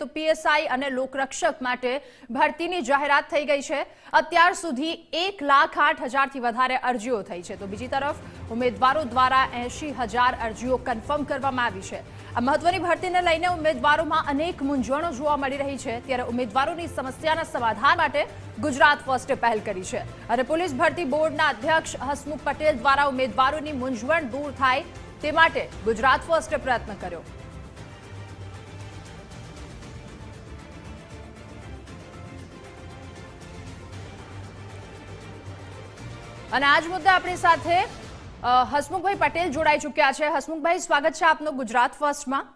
તો પીએસઆઈ અને લોકરક્ષક માટે ભરતીની જાહેરાત થઈ ગઈ છે. અત્યાર સુધી એક લાખ આઠ હજારથી વધારે અરજીઓ થઈ છે. તો બીજી તરફ, ઉમેદવારો દ્વારા એંશી હજાર અરજીઓ કન્ફર્મ કરવામાં આવી છે. આ મહત્વની ભરતીને લઈને ઉમેદવારોમાં અનેક મૂંઝવણો જોવા મળી રહી છે. ત્યારે ઉમેદવારોની સમસ્યાના સમાધાન માટે ગુજરાત ફર્સ્ટે પહેલ કરી છે. અને પોલીસ ભરતી બોર્ડના અધ્યક્ષ હસમુખ પટેલ દ્વારા ઉમેદવારોની મૂંઝવણ દૂર થાય તે માટે ગુજરાત ફર્સ્ટે પ્રયત્ન કર્યો. અને આજ મુદ્દે આપણી સાથે હસમુખભાઈ પટેલ જોડાઈ ચૂક્યા છે. હસમુખભાઈ, સ્વાગત છે આપનું ગુજરાત ફર્સ્ટમાં.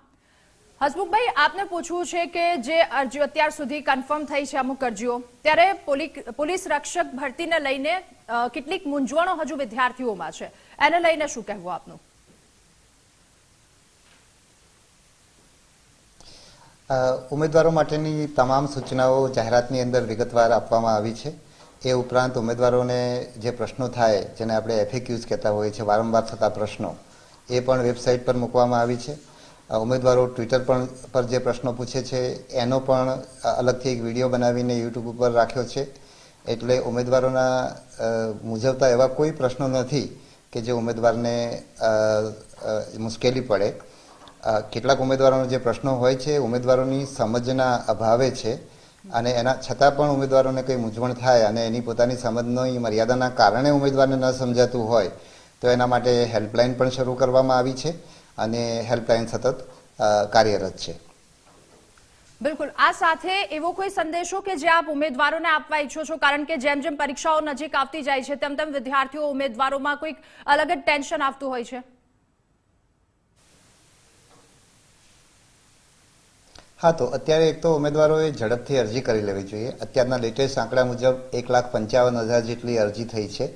હસમુખભાઈ, આપને પૂછવું છે કે જે અરજીઓ અત્યાર સુધી કન્ફર્મ થઈ છે અમુક અરજીઓ, ત્યારે પોલી- પોલીસ રક્ષક ભરતીને લઈને કેટલીક મૂંઝવણો હજુ વિદ્યાર્થીઓમાં છે. એને લઈને શું કહેવું આપનું? ઉમેદવારો માટેની તમામ સૂચનાઓ જાહેરાતની અંદર વિગતવાર આપવામાં આવી છે. એ ઉપરાંત ઉમેદવારોને જે પ્રશ્નો થાય, જેને આપણે એફએક્યુઝ કહેતા હોઈએ છીએ, વારંવાર થતા પ્રશ્નો, એ પણ વેબસાઇટ પર મૂકવામાં આવી છે. ઉમેદવારો ટ્વિટર પણ, પર જે પ્રશ્નો પૂછે છે, એનો પણ અલગથી એક વીડિયો બનાવીને યુટ્યુબ ઉપર રાખ્યો છે. એટલે ઉમેદવારોના મૂંઝવતા એવા કોઈ પ્રશ્નો નથી કે જે ઉમેદવારને મુશ્કેલી પડે. કેટલાક ઉમેદવારોનો જે પ્રશ્નો હોય છે, ઉમેદવારોની સમજના અભાવે છે. અને એના છતાં પણ ઉમેદવારોને કંઈ મૂંઝવણ થાય અને એની પોતાની સમજની મર્યાદાના કારણે ઉમેદવારને ન સમજાતું હોય, તો એના માટે હેલ્પલાઇન પણ શરૂ કરવામાં આવી છે અને હેલ્પલાઇન સતત કાર્યરત છે. બિલકુલ. આ સાથે એવો કોઈ સંદેશો કે જે આપ ઉમેદવારોને આપવા ઈચ્છો છો? કારણ કે જેમ જેમ પરીક્ષાઓ નજીક આવતી જાય છે, તેમ તેમ વિદ્યાર્થીઓ ઉમેદવારોમાં કોઈક અલગ જ ટેન્શન આવતું હોય છે. હા, તો અત્યારે એક તો ઉમેદવારોએ ઝડપથી અરજી કરી લેવી જોઈએ. અત્યારના લેટેસ્ટ આંકડા મુજબ એક લાખ પંચાવન હજાર જેટલી અરજી થઈ છે.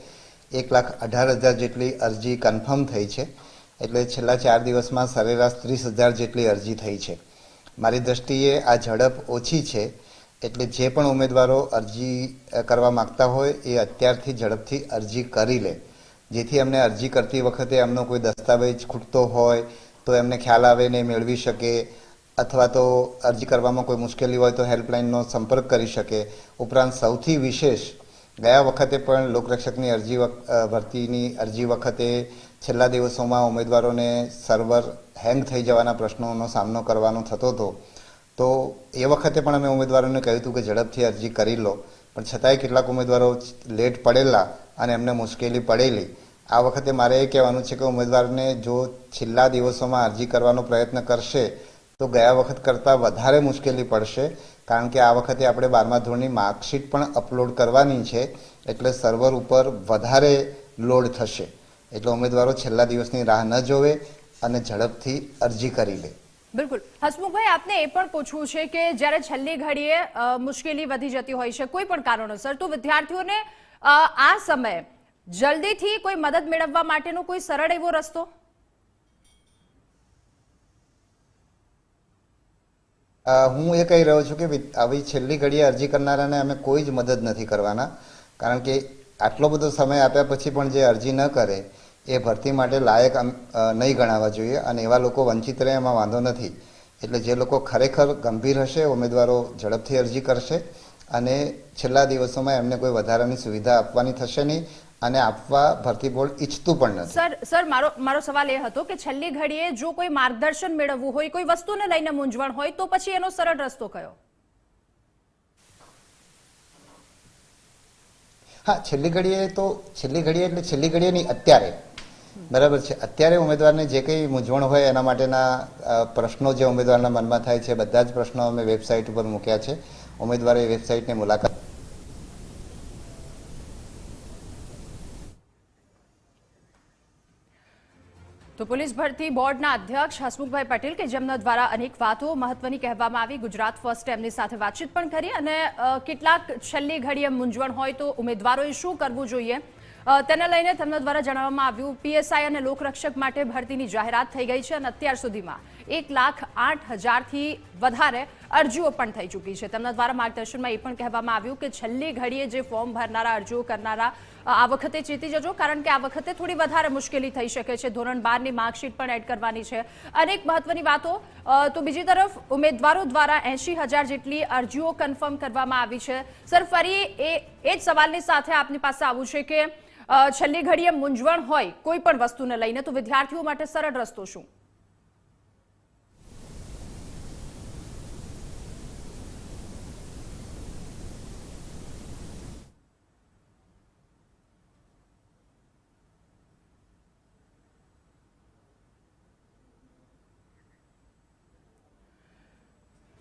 એક લાખ અઢાર હજાર જેટલી અરજી કન્ફર્મ થઈ છે. એટલે છેલ્લા ચાર દિવસમાં સરેરાશ ત્રીસ હજાર જેટલી અરજી થઈ છે. મારી દ્રષ્ટિએ આ ઝડપ ઓછી છે. એટલે જે પણ ઉમેદવારો અરજી કરવા માગતા હોય એ અત્યારથી ઝડપથી અરજી કરી લે. જેથી અમને અરજી કરતી વખતે એમનો કોઈ દસ્તાવેજ ખૂટતો હોય, તો એમને ખ્યાલ આવે ને મેળવી શકે. અથવા તો અરજી કરવામાં કોઈ મુશ્કેલી હોય તો હેલ્પલાઇનનો સંપર્ક કરી શકે. ઉપરાંત સૌથી વિશેષ, ગયા વખતે પણ લોકરક્ષકની અરજી ભરતીની અરજી વખતે છેલ્લા દિવસોમાં ઉમેદવારોને સર્વર હેંગ થઈ જવાના પ્રશ્નોનો સામનો કરવાનો થતો હતો. તો એ વખતે પણ અમે ઉમેદવારોને કહ્યું હતું કે ઝડપથી અરજી કરી લો. પણ છતાંય કેટલાક ઉમેદવારો લેટ પડેલા અને એમને મુશ્કેલી પડેલી. આ વખતે મારે એ કહેવાનું છે કે ઉમેદવારને જો છેલ્લા દિવસોમાં અરજી કરવાનો પ્રયત્ન કરશે તો ગયા વખત કરતાં વધારે મુશ્કેલી પડશે, કારણ કે આ વખતે આપણે બારમા ધોરણની માર્કશીટ પણ અપલોડ કરવાની છે, એટલે સર્વર ઉપર વધારે લોડ થશે. એટલે ઉમેદવારો છેલ્લા દિવસની રાહ ન જોવે અને ઝડપથી અરજી કરી લે. બિલકુલ. હસમુખભાઈ, આપને એ પણ પૂછવું છે કે જ્યારે છેલ્લી ઘડીએ મુશ્કેલી વધી જતી હોય છે, કોઈ પણ કારણોસર, તો વિદ્યાર્થીઓને આ સમયે જલ્દીથી કોઈ મદદ મેળવવા માટેનો કોઈ સરળ એવો રસ્તો? હું એ કહી રહ્યો છું કે આવી છેલ્લી ઘડીએ અરજી કરનારાને અમે કોઈ જ મદદ નથી કરવાના. કારણ કે આટલો બધો સમય આપ્યા પછી પણ જે અરજી ન કરે, એ ભરતી માટે લાયક નહીં ગણાવવા જોઈએ અને એવા લોકો વંચિત રહે એમાં વાંધો નથી. એટલે જે લોકો ખરેખર ગંભીર હશે, ઉમેદવારો ઝડપથી અરજી કરશે અને છેલ્લા દિવસોમાં એમને કોઈ વધારાની સુવિધા આપવાની થશે નહીં. અને આપવા ભરતી બોર્ડ ઈચ્છતું પણ નથી. સર સર મારો મારો સવાલ એ હતો કે છેલ્લી ઘડીએ જો કોઈ માર્ગદર્શન મેળવવું હોય કોઈ વસ્તુને લઈને મૂંઝવણ હોય તો પછી એનો સરળ રસ્તો કયો? હા છેલ્લી ઘડીએ તો છેલ્લી ઘડીએ એટલે છેલ્લી ઘડીએ નહીં અત્યારે. બરાબર છે. અત્યારે ઉમેદવારને જે કંઈ મૂંઝવણ હોય એના માટેના પ્રશ્નો જે ઉમેદવારના મનમાં થાય છે બધા જ પ્રશ્નો અમે વેબસાઇટ ઉપર મૂક્યા છે. ઉમેદવારે વેબસાઇટની મુલાકાત તો પોલીસ ભરતી બોર્ડના અધ્યક્ષ હસમુખભાઈ પટેલ કે જેમના દ્વારા અનેક વાતો મહત્વની કહેવામાં આવી. ગુજરાત ફર્સ્ટ એમની સાથે વાતચીત પણ કરી અને કેટલાક છેલ્લી ઘડીએ મૂંઝવણ હોય તો ઉમેદવારોએ શું કરવું જોઈએ? તેને લઈને તેમના દ્વારા જણાવવામાં આવ્યું, પીએસઆઈ અને લોકરક્ષક માટે ભરતીની જાહેરાત થઈ ગઈ છે અને અત્યાર સુધીમાં એક લાખ આઠ હજારથી વધારે અરજીઓ પણ થઈ ચૂકી છે. તેમના દ્વારા માર્ગદર્શનમાં એ પણ કહેવામાં આવ્યું કે છેલ્લી ઘડીએ જે ફોર્મ ભરનારા, અરજીઓ કરનારા આ વખતે ચેતી જજો, કારણ કે આ વખતે થોડી વધારે મુશ્કેલી થઈ શકે છે. ધોરણ બારની માર્કશીટ પણ એડ કરવાની છે. અનેક મહત્વની વાતો તો બીજી તરફ ઉમેદવારો દ્વારા એંશી હજાર જેટલી અરજીઓ કન્ફર્મ કરવામાં આવી છે. સર, ફરી એ એ જ સવાલની સાથે આપની પાસે આવું છે કે છેલ્લી ઘડીએ મૂંઝવણ હોય કોઈ પણ વસ્તુને લઈને, તો વિદ્યાર્થીઓ માટે સરળ રસ્તો શું?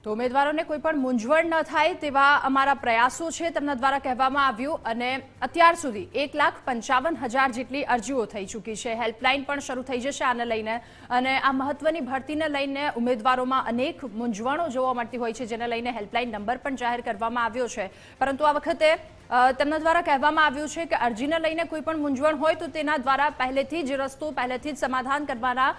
તો ઉમેદવારોને કોઈ પણ મૂંઝવણ ન થાય તેવા અમારા પ્રયાસો છે તેમના દ્વારા કહેવામાં આવ્યું અને અત્યાર સુધી એક લાખ પંચાવન હજાર જેટલી અરજીઓ થઈ ચૂકી છે. હેલ્પલાઇન પણ શરૂ થઈ જશે આને લઈને અને આ મહત્વની ભરતીને લઈને ઉમેદવારોમાં અનેક મૂંઝવણો જોવા મળતી હોય છે, જેને લઈને હેલ્પલાઇન નંબર પણ જાહેર કરવામાં આવ્યો છે. પરંતુ આ વખતે તેમના દ્વારા કહેવામાં આવ્યું છે કે અરજીને લઈને કોઈ પણ મૂંઝવણ હોય તો તેના દ્વારા પહેલેથી જ રસ્તો, પહેલેથી જ સમાધાન કરવાના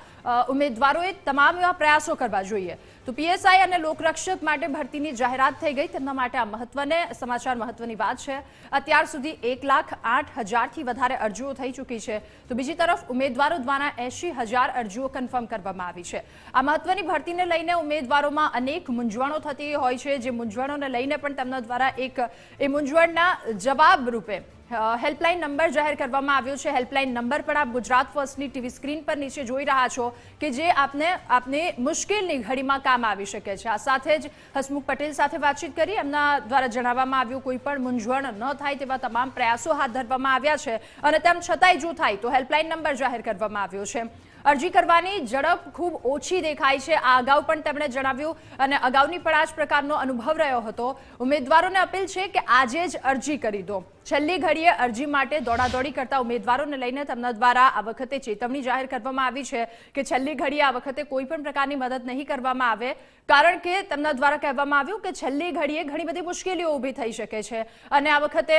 ઉમેદવારોએ તમામ એવા પ્રયાસો કરવા જોઈએ. તો પીએસઆઈ અને લોકરક્ષક માટે ભરતીની જાહેરાત થઈ ગઈ. તેમના માટે આ મહત્વને, સમાચાર મહત્વની વાત છે. અત્યાર સુધી એક લાખ આઠ હજારથી વધારે અરજીઓ થઈ ચૂકી છે. તો બીજી તરફ ઉમેદવારો દ્વારા એંશી હજાર અરજીઓ કન્ફર્મ કરવામાં આવી છે. આ મહત્વની ભરતીને લઈને ઉમેદવારોમાં અનેક મૂંઝવણો થતી હોય છે. જે મૂંઝવણોને લઈને પણ તેમના દ્વારા એક, એ મૂંઝવણના જવાબ રૂપે હેલ્પલાઇન નંબર જાહેર કરવામાં આવ્યો છે. હેલ્પલાઇન નંબર પણ આપ ગુજરાત ફર્સ્ટની ટીવી સ્ક્રીન પર નીચે જોઈ રહ્યા છો કે જે આપને આપને મુશ્કેલની ઘડીમાં કામ આવી શકે છે. આ સાથે જ હસમુખ પટેલ સાથે વાતચીત કરી એમના દ્વારા જણાવવામાં આવ્યું, કોઈ પણ મૂંઝવણ ન થાય તેવા તમામ પ્રયાસો હાથ ધરવામાં આવ્યા છે. અને તેમ છતાંય જો થાય તો હેલ્પલાઇન નંબર જાહેર કરવામાં આવ્યો છે. અરજી કરવાની ઝડપ ખૂબ ઓછી દેખાય છે. આ અગાઉ પણ તેમણે જણાવ્યું અને અગાઉની પણ આ જ પ્રકારનો અનુભવ રહ્યો હતો. ઉમેદવારોને અપીલ છે કે આજે જ અરજી કરી દો. છેલ્લી ઘડીએ અરજી માટે દોડાદોડી કરતા ઉમેદવારોને લઈને તેમના દ્વારા આ વખતે ચેતવણી જાહેર કરવામાં આવી છે કે છેલ્લી ઘડીએ આ વખતે કોઈ પણ પ્રકારની મદદ નહીં કરવામાં આવે. કારણ કે તેમના દ્વારા કહેવામાં આવ્યું કે છેલ્લી ઘડીએ ઘણી બધી મુશ્કેલીઓ ઊભી થઈ શકે છે અને આ વખતે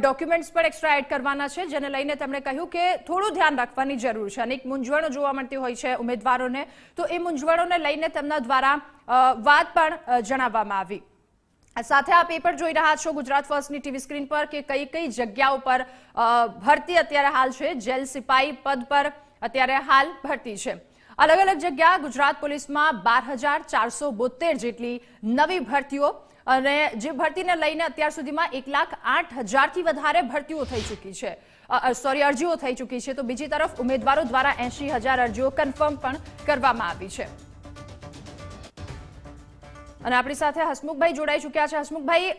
ડોક્યુમેન્ટ્સ પણ એક્સ્ટ્રા એડ કરવાના છે, જેને લઈને તેમણે કહ્યું કે થોડું ધ્યાન રાખવાની જરૂર છે. અનેક મૂંઝવણો જોવા મળતી હોય છે ઉમેદવારોને. તો એ મૂંઝવણોને લઈને તેમના દ્વારા વાત પણ જણાવવામાં આવી. સાથે આપ પેપર જોઈ રહ્યા છો ગુજરાત ફર્સ્ટની ટીવી સ્ક્રીન પર કે કઈ કઈ જગ્યાઓ પર ભરતી અત્યારે હાલ છે. જેલ સિપાઈ પદ પર અત્યારે હાલ ભરતી છે. અલગ અલગ જગ્યા ગુજરાત પોલીસમાં બાર હજાર ચારસો બોતેર જેટલી નવી ભરતીઓ અને જે ભરતીને લઈને અત્યાર સુધીમાં એક લાખ આઠ હજારથી વધારે ભરતીઓ થઈ ચૂકી છે. સોરી અરજીઓ થઈ ચૂકી છે. તો બીજી તરફ ઉમેદવારો દ્વારા એંશી હજાર અરજીઓ કન્ફર્મ પણ કરવામાં આવી છે. અને આપણી સાથે હસમુખભાઈ જોડાઈ ચૂક્યા છે. હસમુખભાઈ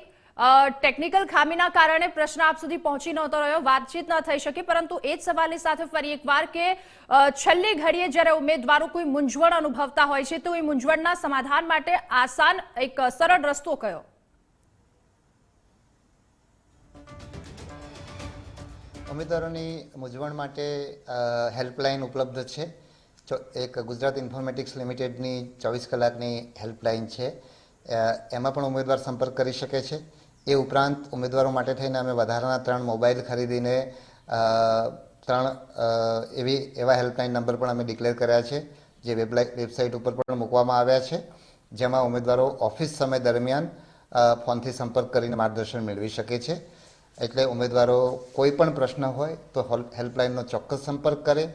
ટેકનિકલ ખામીના કારણે પ્રશ્ન આપ સુધી પહોંચી નહોતો રહ્યો. વાતચીત ન થઈ શકી, પરંતુ એ જ સવાલની સાથે ફરી એકવાર કે છેલ્લી ઘડીએ જ્યારે ઉમેદવારો કોઈ મૂંઝવણ અનુભવતા હોય છે, તો એ મૂંઝવણના સમાધાન માટે આસાન એક સરળ રસ્તો કયો? ઉમેદવારોની મૂંઝવણ માટે હેલ્પલાઇન ઉપલબ્ધ છે. એક ગુજરાત ઇન્ફોર્મેટિક્સ લિમિટેડની ચોવીસ કલાકની હેલ્પલાઇન છે. એમાં પણ ઉમેદવાર સંપર્ક કરી શકે છે. એ ઉપરાંત ઉમેદવારો માટે થઈને અમે વધારાના ત્રણ મોબાઈલ ખરીદીને ત્રણ એવી, એવા હેલ્પલાઇન નંબર પણ અમે ડિક્લેર કર્યા છે, જે વેબસાઇટ ઉપર પણ મૂકવામાં આવ્યા છે, જેમાં ઉમેદવારો ઓફિસ સમય દરમિયાન ફોનથી સંપર્ક કરીને માર્ગદર્શન મેળવી શકે છે. એટલે ઉમેદવારો કોઈ પણ પ્રશ્ન હોય તો હેલ્પલાઇનનો ચોક્કસ સંપર્ક કરે,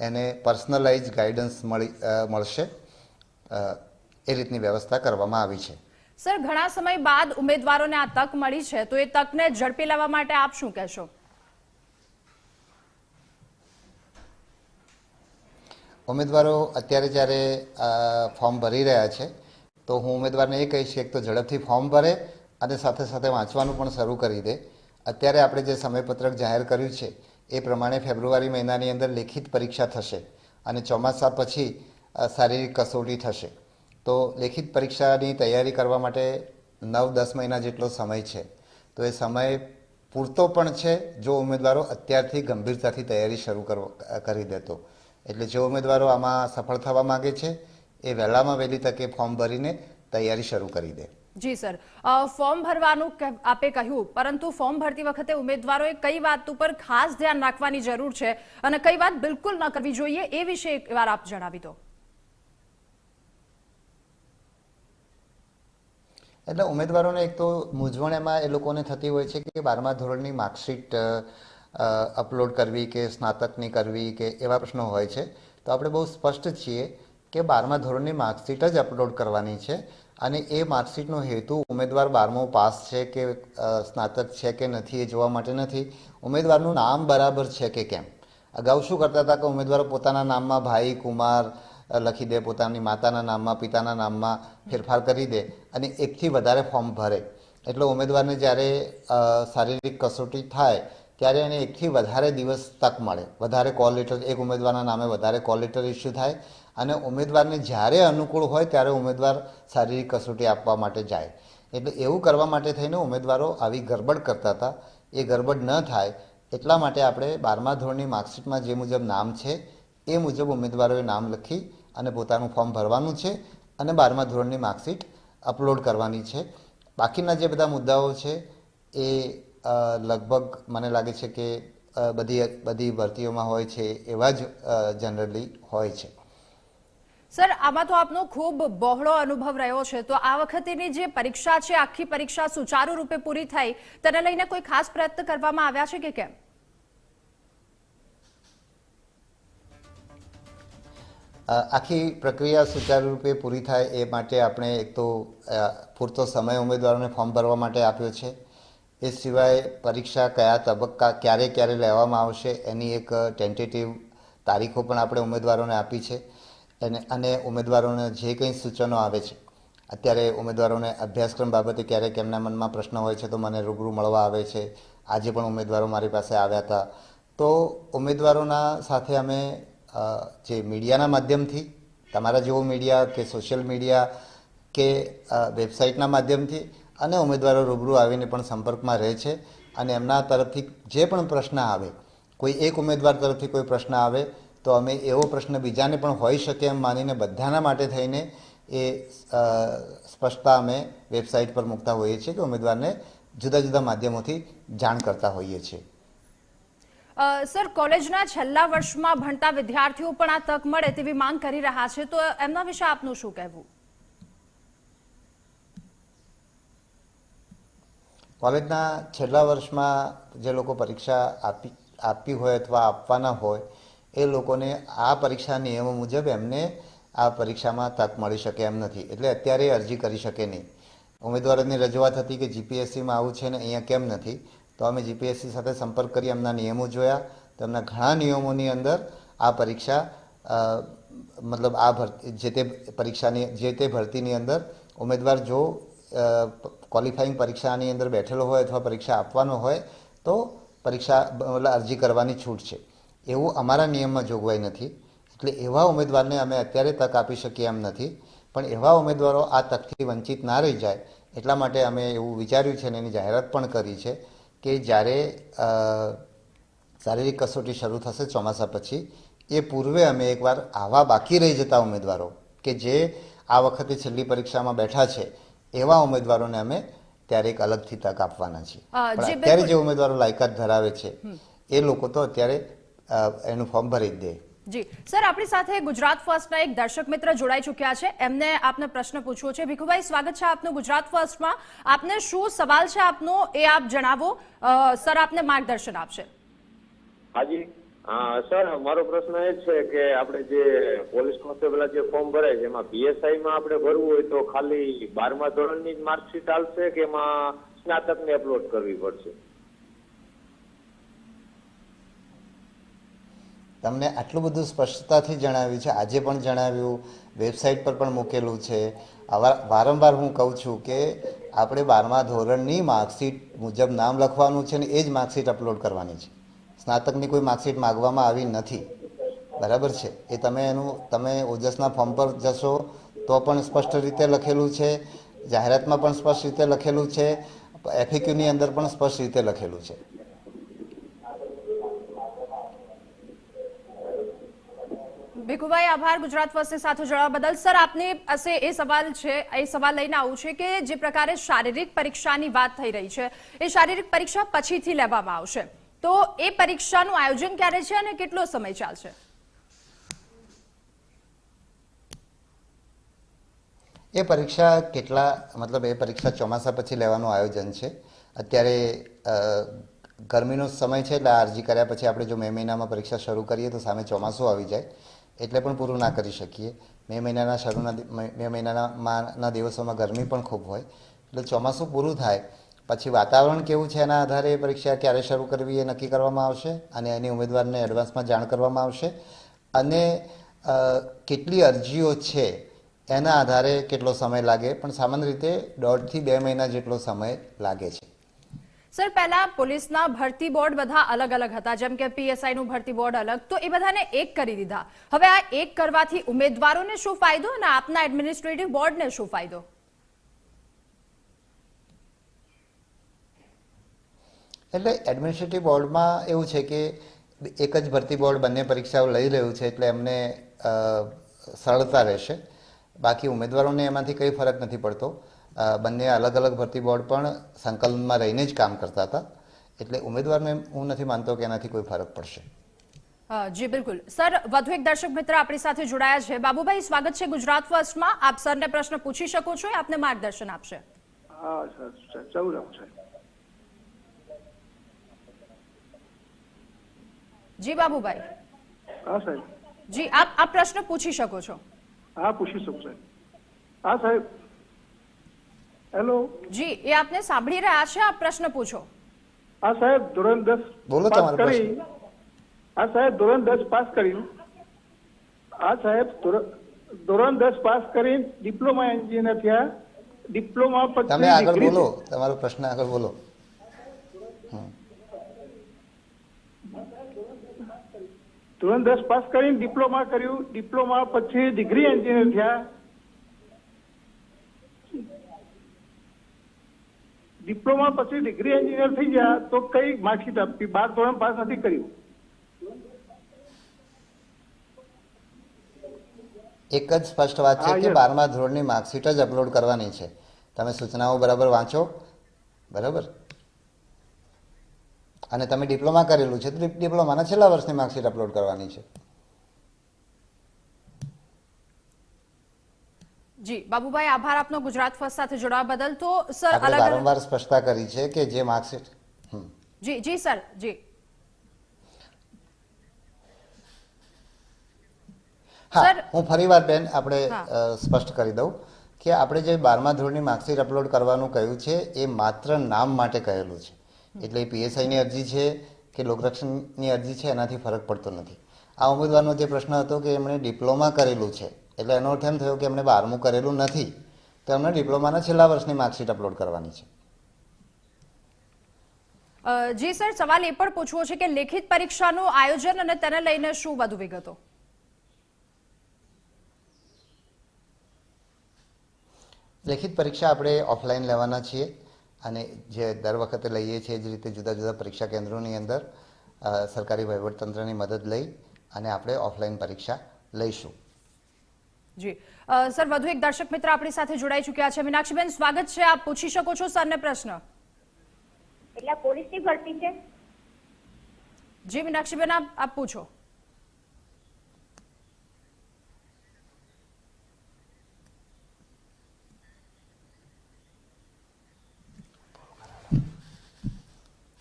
એને પર્સનલાઇઝ ગાઈડન્સ મળી મળશે. એ રીતની વ્યવસ્થા કરવામાં આવી છે. સર ઘણા સમય બાદ ઉમેદવારોને આ તક મળી છે તો એ તકને ઝડપી લેવા માટે આપ શું કહેશો? ઉમેદવારો અત્યારે જ્યારે ફોર્મ ભરી રહ્યા છે તો હું ઉમેદવારને એ કહીશ કે એક તો ઝડપથી ફોર્મ ભરે અને સાથે સાથે વાંચવાનું પણ શરૂ કરી દે. અત્યારે આપણે જે સમયપત્રક જાહેર કર્યું છે એ પ્રમાણે ફેબ્રુઆરી મહિનાની અંદર લેખિત પરીક્ષા થશે અને ચોમાસા પછી શારીરિક કસોટી થશે. તો લેખિત પરીક્ષાની તૈયારી કરવા માટે નવ, દસ મહિના જેટલો સમય છે. તો એ સમય પૂરતો પણ છે જો ઉમેદવારો અત્યારથી ગંભીરતાથી તૈયારી શરૂ કરી દેતો. એટલે જે ઉમેદવારો આમાં સફળ થવા માગે છે, એ વહેલામાં વહેલી તકે ફોર્મ ભરીને તૈયારી શરૂ કરી દે. જી, સર. ફોર્મ ભરવાનું આપે કહ્યું, પરંતુ ફોર્મ ભરતી વખતે ઉમેદવારોએ કઈ વાત ઉપર ખાસ ધ્યાન રાખવાની જરૂર છે અને કઈ વાત બિલકુલ ન કરવી જોઈએ એ વિશે એકવાર આપ જણાવી દો. એટલે ઉમેદવારોને એક તો મૂંઝવણ એમાં એ લોકોને થતી હોય છે કે બારમા ધોરણની માર્કશીટ અપલોડ કરવી કે સ્નાતકની કરવી કે એવા પ્રશ્નો હોય છે. તો આપણે બહુ સ્પષ્ટ છીએ કે બારમા ધોરણની માર્કશીટ જ અપલોડ કરવાની છે અને એ માર્કશીટનો હેતુ ઉમેદવાર બારમો પાસ છે કે સ્નાતક છે કે નથી એ જોવા માટે નથી. ઉમેદવારનું નામ બરાબર છે કે કેમ? અગાઉ શું કરતા હતા કે ઉમેદવારો પોતાના નામમાં ભાઈ, કુમાર લખી દે, પોતાની માતાના નામમાં, પિતાના નામમાં ફેરફાર કરી દે અને એકથી વધારે ફોર્મ ભરે. એટલે ઉમેદવારને જ્યારે શારીરિક કસોટી થાય, ત્યારે એને એકથી વધારે દિવસ તક મળે. વધારે કોલ લેટર, એક ઉમેદવારના નામે વધારે કોલ લેટર ઇસ્યુ થાય અને ઉમેદવારને જ્યારે અનુકૂળ હોય ત્યારે ઉમેદવાર શારીરિક કસોટી આપવા માટે જાય. એટલે એવું કરવા માટે થઈને ઉમેદવારો આવી ગરબડ કરતા હતા. એ ગરબડ ન થાય એટલા માટે આપણે બારમા ધોરણની માર્કશીટમાં જે મુજબ નામ છે, એ મુજબ ઉમેદવારોએ નામ લખી અને પોતાનું ફોર્મ ભરવાનું છે અને બારમા ધોરણની માર્કશીટ અપલોડ કરવાની છે. બાકીના જે બધા મુદ્દાઓ છે એ લગભગ મને લાગે છે કે બધી બધી ભરતીઓમાં હોય છે એવા જ જનરલી હોય છે. સર, આમાં તો આપનો ખૂબ બહોળો અનુભવ રહ્યો છે. તો આ વખતેની જે પરીક્ષા છે, આખી પરીક્ષા સુચારુ રૂપે પૂરી થઈ, તેને લઈને કોઈ ખાસ પ્રયત્ન કરવામાં આવ્યા છે કે કેમ? આખી પ્રક્રિયા સુચારુરૂપે પૂરી થાય એ માટે આપણે એક તો પૂરતો સમય ઉમેદવારોને ફોર્મ ભરવા માટે આપ્યો છે. એ સિવાય પરીક્ષા કયા તબક્કા ક્યારે ક્યારે લેવામાં આવશે એની એક ટેન્ટેટિવ તારીખો પણ આપણે ઉમેદવારોને આપી છે. અને અને ઉમેદવારોને જે કંઈ સૂચનો આવે છે, અત્યારે ઉમેદવારોને અભ્યાસક્રમ બાબતે ક્યારેક એમના મનમાં પ્રશ્ન હોય છે તો મને રૂબરૂ મળવા આવે છે. આજે પણ ઉમેદવારો મારી પાસે આવ્યા હતા. તો ઉમેદવારોના સાથે અમે જે મીડિયાના માધ્યમથી, તમારા જેવો મીડિયા કે સોશિયલ મીડિયા કે વેબસાઇટના માધ્યમથી અને ઉમેદવારો રૂબરૂ આવીને પણ સંપર્કમાં રહે છે અને એમના તરફથી જે પણ પ્રશ્ન આવે, કોઈ એક ઉમેદવાર તરફથી કોઈ પ્રશ્ન આવે, તો અમે એવો પ્રશ્ન બીજાને પણ હોઈ શકે એમ માનીને બધાના માટે થઈને એ સ્પષ્ટતા અમે વેબસાઇટ પર મૂકતા હોઈએ છીએ કે ઉમેદવારને જુદા જુદા માધ્યમોથી જાણ કરતા હોઈએ છીએ. સર, કોલેજના છેલ્લા વર્ષમાં ભણતા વિદ્યાર્થીઓ પણ આ તક મળે તેવી માંગ કરી રહ્યા છે. તો એમના વિશે આપનું શું કહેવું? કોલેજના છેલ્લા વર્ષમાં જે લોકો પરીક્ષા આપી આપી હોય અથવા આપવાના હોય, એ લોકોને આ પરીક્ષા નિયમો મુજબ એમને આ પરીક્ષામાં તક મળી શકે એમ નથી. એટલે અત્યારે અરજી કરી શકે નહીં. ઉમેદવારોની રજૂઆત હતી કે જીપીએસસીમાં આવું છે ને, અહીંયા કેમ નથી. તો અમે જીપીએસસી સાથે સંપર્ક કરી એમના નિયમો જોયા તો એમના ઘણા નિયમોની અંદર આ પરીક્ષા મતલબ આ ભરતી જે તે પરીક્ષાની, જે તે ભરતીની અંદર ઉમેદવાર જો ક્વોલિફાઈંગ પરીક્ષાની અંદર બેઠેલો હોય અથવા પરીક્ષા આપવાનો હોય તો પરીક્ષા અરજી કરવાની છૂટ છે. એવું અમારા નિયમમાં જોગવાઈ નથી. એટલે એવા ઉમેદવારને અમે અત્યારે તક આપી શકીએ એમ નથી. પણ એવા ઉમેદવારો આ તકથી વંચિત ના રહી જાય એટલા માટે અમે એવું વિચાર્યું છે અને એની જાહેરાત પણ કરી છે. કે જ્યારે શારીરિક કસોટી શરૂ થશે ચોમાસા પછી એ પૂર્વે અમે એકવાર આવા બાકી રહી જતા ઉમેદવારો કે જે આ વખતે છેલ્લી પરીક્ષામાં બેઠા છે એવા ઉમેદવારોને અમે ત્યારે એક અલગથી તક આપવાના છીએ. અત્યારે જે ઉમેદવારો લાયકાત ધરાવે છે એ લોકો તો અત્યારે એનું ફોર્મ ભરી જ દે. જી. સર, આપણી સાથે ગુજરાત ફર્સ્ટના એક દર્શક મિત્ર જોડાઈ ચૂક્યા છે. એમને આપને પ્રશ્ન પૂછવો છે. ભીખુભાઈ, સ્વાગત છે આપનું ગુજરાત ફર્સ્ટમાં. આપને શું સવાલ છે આપનો, એ આપ જણાવો. સર, આપને માર્ગદર્શન આપશે. હાજી. સર, મારો પ્રશ્ન એ છે કે આપણે જે પોલીસ કોન્સ્ટેબલ જે ફોર્મ ભરાય છે, એમાં પીએસઆઈ માં આપણે ભરવું હોય તો ખાલી બારમા ધોરણની જ માર્કશીટ આવશે કે એમાં સ્નાતકને અપલોડ કરવી પડશે? તમને આટલું બધું સ્પષ્ટતાથી જણાવ્યું છે, આજે પણ જણાવ્યું, વેબસાઇટ પર પણ મૂકેલું છે. વારંવાર હું કહું છું કે આપણે બારમા ધોરણની માર્કશીટ મુજબ નામ લખવાનું છે ને એ જ માર્કશીટ અપલોડ કરવાની છે. સ્નાતકની કોઈ માર્કશીટ માગવામાં આવી નથી. બરાબર છે? એ તમે એનું, તમે ઓજસના ફોર્મ પર જશો તો પણ સ્પષ્ટ રીતે લખેલું છે, જાહેરાતમાં પણ સ્પષ્ટ રીતે લખેલું છે, એફએક્યુની અંદર પણ સ્પષ્ટ રીતે લખેલું છે. ભીખુભાઈ આભાર ગુજરાત ફર્સ્ટની સાથે જોડાવા બદલ. સર, આપને એ સવાલ છે, એ સવાલ લઈને આવું છે કે જે પ્રકારે શારીરિક પરીક્ષાની વાત થઈ રહી છે, એ શારીરિક પરીક્ષા પછીથી લેવામાં આવશે. તો એ પરીક્ષાનું આયોજન ક્યારે છે અને કેટલો સમય ચાલશે? એ પરીક્ષા કેટલા, મતલબ એ પરીક્ષા ચોમાસા પછી લેવાનું આયોજન છે. અત્યારે ગરમીનો સમય છે એટલે અરજી કર્યા પછી આપણે જો મે મહિનામાં પરીક્ષા શરૂ કરીએ તો સામે ચોમાસું આવી જાય. એટલે પણ પૂરું ના કરી શકીએ. મે મહિનાના શરૂના મે મહિનાના દિવસોમાં ગરમી પણ ખૂબ હોય. એટલે ચોમાસું પૂરું થાય, પછી વાતાવરણ કેવું છે એના આધારે પરીક્ષા ક્યારે શરૂ કરવી એ નક્કી કરવામાં આવશે અને એની ઉમેદવારને એડવાન્સમાં જાણ કરવામાં આવશે. અને કેટલી અરજીઓ છે એના આધારે કેટલો સમય લાગે, પણ સામાન્ય રીતે દોઢથી બે મહિના જેટલો સમય લાગે છે. સર, પહેલા પોલીસના ભરતી બોર્ડ બધા અલગ અલગ હતા. જેમ કે પીએસઆઈ નું ભરતી બોર્ડ અલગ. તો એ બધાને એક કરી દીધા. હવે આ એક કરવાથી ઉમેદવારોને શું ફાયદો અને આપના એડમિનિસ્ટ્રેટિવ બોર્ડને શું ફાયદો? એટલે એડમિનિસ્ટ્રેટિવ બોર્ડમાં એવું છે કે એક જ ભરતી બોર્ડ બંને પરીક્ષાઓ લઈ રહ્યું છે એટલે એમને સરળતા રહેશે. બાકી ઉમેદવારોને એમાંથી કંઈ ફરક નથી પડતો. બંને અલગ અલગ ભરતી બોર્ડ પણ સંકલનમાં રહીને જ કામ કરતા હતા. એટલે ઉમેદવારને હું નથી માનતો કે એનાથી કોઈ ફરક પડશે. જી બિલકુલ. સર વધુ એક દર્શક મિત્ર આપણી સાથે જોડાયા છે. બાબુભાઈ સ્વાગત છે ગુજરાત ફર્સ્ટમાં. આપ સરને પ્રશ્ન પૂછી શકો છો આપને માર્ગદર્શન આપશે. હા સર સર ચૌરામ છે જી બાબુભાઈ. હા સાહેબ. જી આપ આ પ્રશ્ન પૂછી શકો છો. હા પૂછી શકું સાહેબ. હા સાહેબ. હેલો જી એ આપને સાંભળી રહ્યા છે? આપ પ્રશ્ન પૂછો. હા સાહેબ ધોરણ દસ બોલો પાસ તમારો કરી. હા સાહેબ ધોરણ દસ પાસ કર્યું હા સાહેબ ધોરણ ધોરણ દસ પાસ કરી ડિપ્લોમા એન્જિનિયર થયા. ડિપ્લોમા પછી તમે આગળ બોલો તમારો પ્રશ્ન આગળ બોલો. ધોરણ દસ પાસ કરીને ડિપ્લોમા કર્યું. ડિપ્લોમા પછી ડિગ્રી એન્જિનિયર થયા. ડિપ્લોમા પછી ડિગ્રી એન્જિનિયર થઈ ગયા તો કઈ માર્કશીટ આપી બાર ધોરણ પાસ નથી કર્યું. એક જ સ્પષ્ટ વાત છે કે બારમા ધોરણની માર્કશીટ જ અપલોડ કરવાની છે. તમે સૂચનાઓ બરાબર વાંચો? બરાબર? અને તમે ડિપ્લોમા કરેલું છે તો ડિપ- ડિપ્લોમાના છેલ્લા વર્ષની માર્કશીટ અપલોડ કરવાની છે. જી બાબુભાઈ આભાર આપનો ગુજરાત ફર્સ્ટ સાથે જોડાવા બદલ. તો સર અલગ વારંવાર સ્પષ્ટતા કરી છે કે જે માર્કશીટ. જી જી સર જી. હા હું ફરીવાર બેન આપણે સ્પષ્ટ કરી દઉં કે આપણે જે બારમા ધોરણની માર્કશીટ અપલોડ કરવાનું કહ્યું છે એ માત્ર નામ માટે કહેલું છે. એટલે પીએસઆઈની અરજી છે કે લોકરક્ષણની અરજી છે એનાથી ફરક પડતો નથી. આ ઉમેદવારનો જે પ્રશ્ન હતો કે એમણે ડિપ્લોમા કરેલું છે એટલે એનો અર્થ એમ થયો કે એમણે બારમું કરેલું નથી? તો એમણે ડિપ્લોમાના છેલ્લા વર્ષની માર્કશીટ અપલોડ કરવાની છે. જી સર સવાલ એ પણ પૂછવો છે કે લેખિત પરીક્ષાનું આયોજન અને તેને લઈને શું વધુ વિગતો? લેખિત પરીક્ષા આપણે ઓફલાઈન લેવાના છીએ અને જે દર વખતે લઈએ છીએ જે રીતે જુદા જુદા પરીક્ષા કેન્દ્રોની અંદર સરકારી વહીવટતંત્રની મદદ લઈ અને આપણે ઓફલાઈન પરીક્ષા લઈશું. જી. સર વધુ એક દર્શક મિત્ર આપણી સાથે જોડાઈ ચૂક્યા છે. મીનાક્ષીબેન સ્વાગત છે. આપ પૂછી શકો છો સરને પ્રશ્ન? એટલે પોલીસની ભરતી છે? જી મીનાક્ષીબેન આપ આપ પૂછો.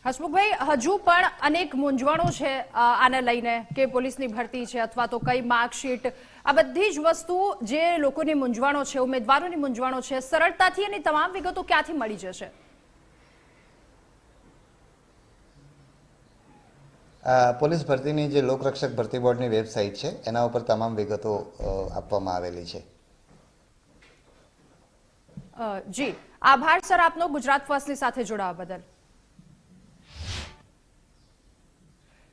હસમુખભાઈ હજુ પણ અનેક મૂંઝવણો છે આને લઈને કે પોલીસની ભરતી છે અથવા તો કઈ માર્કશીટ. આ બધી જ વસ્તુ જે લોકોની મૂંઝવણો છે ઉમેદવારોની મૂંઝવણો છે સરળતાથી એની તમામ વિગતો ક્યાંથી મળી જશે? પોલીસ ભરતીની જે લોકરક્ષક ભરતી બોર્ડની વેબસાઇટ છે એના ઉપર તમામ વિગતો આપવામાં આવેલી છે. જી. આભાર સર આપનો ગુજરાત ફર્સ્ટની સાથે જોડાવા બદલ.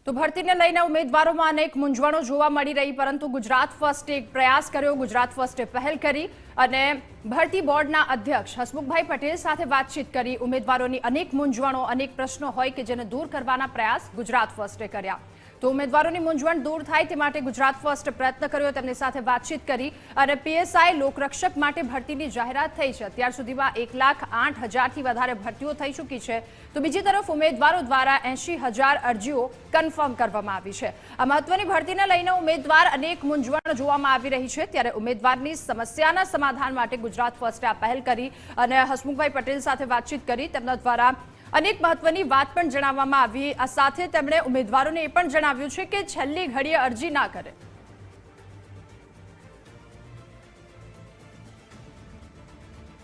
તો ભરતીને લઈને ઉમેદવારોમાં અનેક મૂંઝવણો જોવા મળી રહી, પરંતુ ગુજરાત ફર્સ્ટે એક પ્રયાસ કર્યો. ગુજરાત ફર્સ્ટે પહેલ કરી અને ભરતી બોર્ડના અધ્યક્ષ હસમુખભાઈ પટેલ સાથે વાતચીત કરી. ઉમેદવારોની અનેક મૂંઝવણો, અનેક પ્રશ્નો હોય કે જેને દૂર કરવાના પ્રયાસ ગુજરાત ફર્સ્ટે કર્યા. તો ઉમેદવારોની મૂંઝવણ દૂર થાય તે માટે ગુજરાત ફર્સ્ટ પ્રયત્ન કર્યો. તેમની સાથે વાતચીત કરી અને પીએસઆઈ લોકરક્ષક માટે ભરતીની જાહેરાત થઈ છે. અત્યાર સુધીમાં એક લાખ આઠ હજારથી વધારે ભરતીઓ થઈ ચૂકી છે. તો બીજી તરફ ઉમેદવારો દ્વારા એંશી હજાર અરજીઓ કન્ફર્મ કરવામાં આવી છે. આ મહત્વની ભરતીને લઈને ઉમેદવાર અનેક મૂંઝવણ જોવામાં આવી રહી છે. ત્યારે ઉમેદવારની સમસ્યાના સમાધાન માટે ગુજરાત ફર્સ્ટે આ પહેલ કરી અને હસમુખભાઈ પટેલ સાથે વાતચીત કરી. તેમના દ્વારા અનેક મહત્વની વાત પણ જણાવવામાં આવી. આ સાથે તેમણે ઉમેદવારોને એ પણ જણાવ્યું છે કે છેલ્લી ઘડીએ અરજી ના કરે.